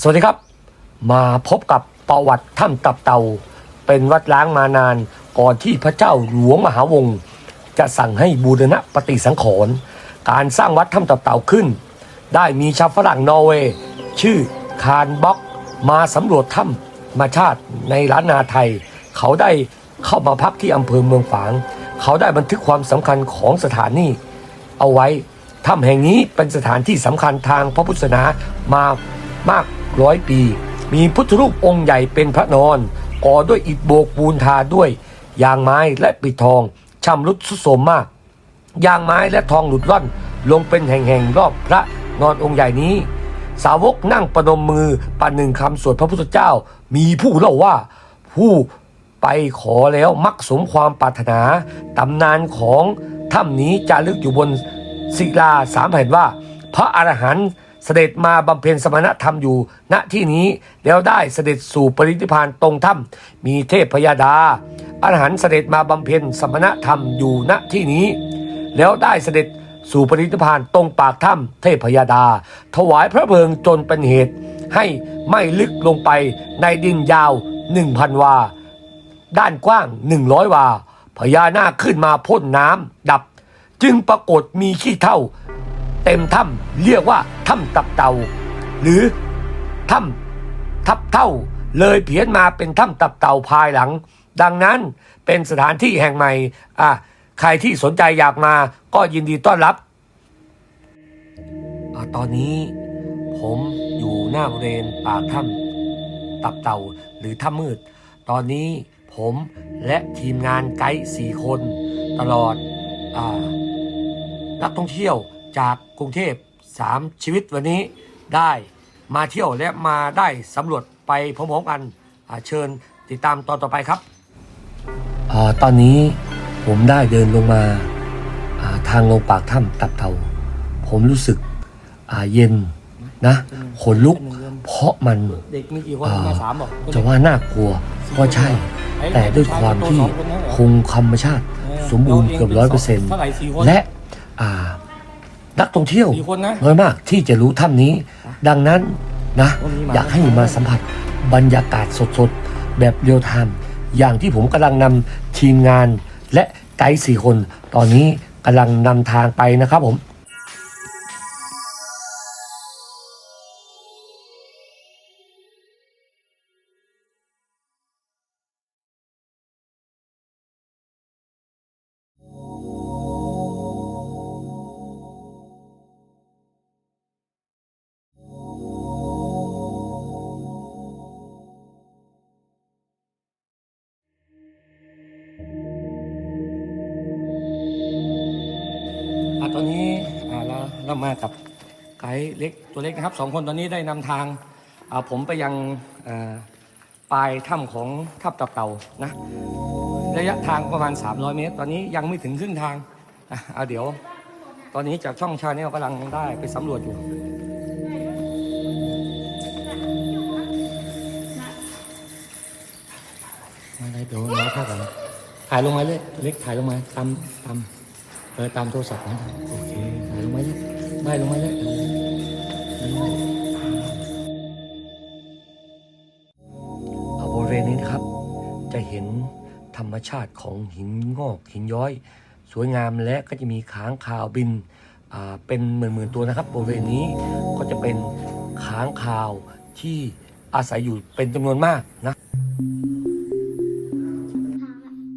สวัสดีครับ มาพบกับประวัติถ้ำตับเตา เป็นวัดล้างมานานก่อนที่พระเจ้าหลวงมหาวงศ์จะสั่งให้บูรณะปฏิสังขรณ์การสร้างวัดถ้ำตับเตาขึ้น ได้มีชาวฝรั่งนอร์เวย์ชื่อคาร์นบ็อก มาสำรวจถ้ำมาชาติในล้านนาไทย เขาได้เข้ามาพักที่อำเภอเมืองฝาง เขาได้บันทึกความสำคัญของสถานนี้เอาไว้ถ้ำแห่งนี้เป็นสถานที่สำคัญทางพระพุทธศาสนามามาก ร้อยปี มีพุทธรูปองค์ใหญ่เป็นพระนอน ก่อด้วยอิฐโบกปูนทาด้วย ยางไม้และปิดทองชำรุดทรุดโทมมาก ยางไม้และทองหลุดร่อนลงเป็นแห่งๆรอบพระนอนองค์ใหญ่นี้ สาวกนั่งประนมมือปันหนึ่งคำสวดพระพุทธเจ้า มีผู้เล่าว่า ผู้ไปขอแล้วมักสมความปรารถนาตำนานของถ้ำนี้จะลึกอยู่บนศิลาสามแผ่นว่า พระอรหันต์ เสด็จมาบำเพ็ญสมณธรรมอยู่ ณที่นี้แล้วได้เสด็จสู่ปรินิพานตรงถ้ำมีเทพพยาดาอรหันต์เสด็จมาบำเพ็ญสมณธรรมอยู่ณที่นี้ แล้วได้เสด็จสู่ปรินิพานตรงปากถ้ำเทพพยดา ถวายพระเพลิงจนเป็นเหตุ ให้ไม่ลึกลงไปในดินยาวหนึ่งพันวา ด้านกว้างหนึ่งร้อยวาพญานาคขึ้นมาพ่นน้ำดับ จึงปรากฏมีขี้เท่า เต็มถ้ำเรียกว่าถ้ำตับเต่า หรือถ้ำทับเท่า เลยเพี้ยนมาเป็นถ้ำตับเต่าภายหลัง ดังนั้นเป็นสถานที่แห่งใหม่อะใครที่สนใจอยากมาก็ยินดีต้อนรับอตอนนี้ผมอยู่หน้าบริเวณปากถ้ำตับเต่าหรือถ้ำมืด ตอนนี้ผมและทีมงานไกด์สี่คน ตลอดอนักท่องเที่ยว จากกรุงเทพสามชีวิตวันนี้ได้มาเที่ยวและมาได้สำรวจไปพร้อมๆกันอ่าเชิญติดตามตอนต่อไปครับอาตอนนี้ผมได้เดินลงมาอ่าทางลงปากถ้ำตับเต่าผมรู้สึกอ่าเย็นนะขนลุกเพราะมันเด็กมีกี่คนอ่ามาสามบอกจะว่าน่ากลัวก็ใช่ แต่ด้วยความที่คงธรรมชาติ สมบูรณ์เกือบร้อยเปอร์เซ็นต์เท่าไหร่สี่คนและอ่า นักท่องเที่ยวสี่คนนะ น้อยมากที่จะรู้ถ้ำนี้ ดังนั้นนะ วันนี้มา อยากให้มาสัมผัสบรรยากาศสดๆ แบบเรียลไทม์อย่างที่ผมกำลังนำทีมงาน และไกด์สี่คน ตอนนี้กำลังนำทางไปนะครับผม ตอนนี้เราเรามากับไกด์เล็กตัวเล็กนะครับสองคนตอนนี้ได้นำทางผมไปยังอ่าปลายถ้ำของถ้ำตับเต่านะระยะทางประมาณ 300 เมตร ตอนนี้ยังไม่ถึงครึ่งทางอะเอาเดี๋ยว ตอนนี้จากช่องชาแนลกำลังได้ไปสำรวจอยู่อะไรเดี๋ยวเราเข้ากันถ่ายลงมาเลยเล็กถ่ายลงมาตามตาม เออตามโทรศัพท์นะโอเคถ่ายลงมาเลยไม่ลงมาเลยเอาบริเวณนี้นะครับ จะเห็นธรรมชาติของหินงอกหินย้อย สวยงามและก็จะมีค้างคาวบินเป็นหมื่นๆตัวนะครับบริเวณนี้ก็จะเป็นค้างคาวที่อาศัยอยู่เป็นจำนวนมากนะ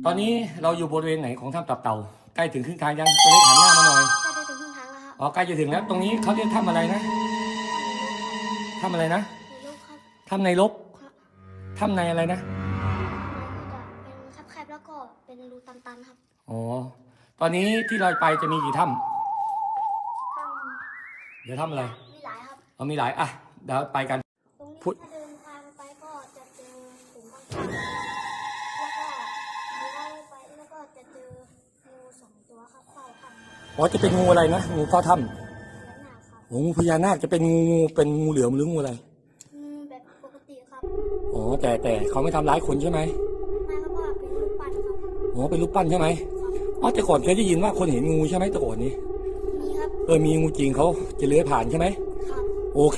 ตอนนี้เราอยู่บริเวณไหนของถ้ำตับเต่า ใกล้ถึงครึ่งทางยังตัวเล็กหันหน้ามาหน่อยก็ได้ถึงครึ่งทางแล้วครับอ๋อใกล้จะถึงแล้ว ตรงนี้เขาเรียกถ้ำอะไรนะถ้ำอะไรนะในรูปครับถ้ำในลบครับถ้ำในอะไรนะมันก็จะเป็นแคบๆแล้วก็เป็นรูตันๆครับอ๋อตอนนี้ที่เราไปจะมีกี่ถ้ข้างำเดี๋ยวถ้ำอะไรมีหลายครับ เอามีหลายอะเดี๋ยวไปกัน ตรงนี้พุทธถ้าเดินทางไอ๋อจะเป็นงูอะไรนะงูเข้าถ้และหน้าครับำโอ้งูพญานาคจะเป็นงูเป็นงูเหลือมหรืองูอะไรอืมแบบปกติครับอ๋อแต่แต่เขาไม่ทำร้ายคนใช่ไหมไม่ครับว่าเป็นรูปปั้นครับอ๋อเป็นรูปปั้นใช่ไหมอ๋อแต่ก่อนเคยได้ยินว่าคนเห็นงูใช่ไหมแต่ก่อนนี้มีครับ เออมีงูจริงเขาจะเลื้อยผ่านใช่ไหมครับ โอเค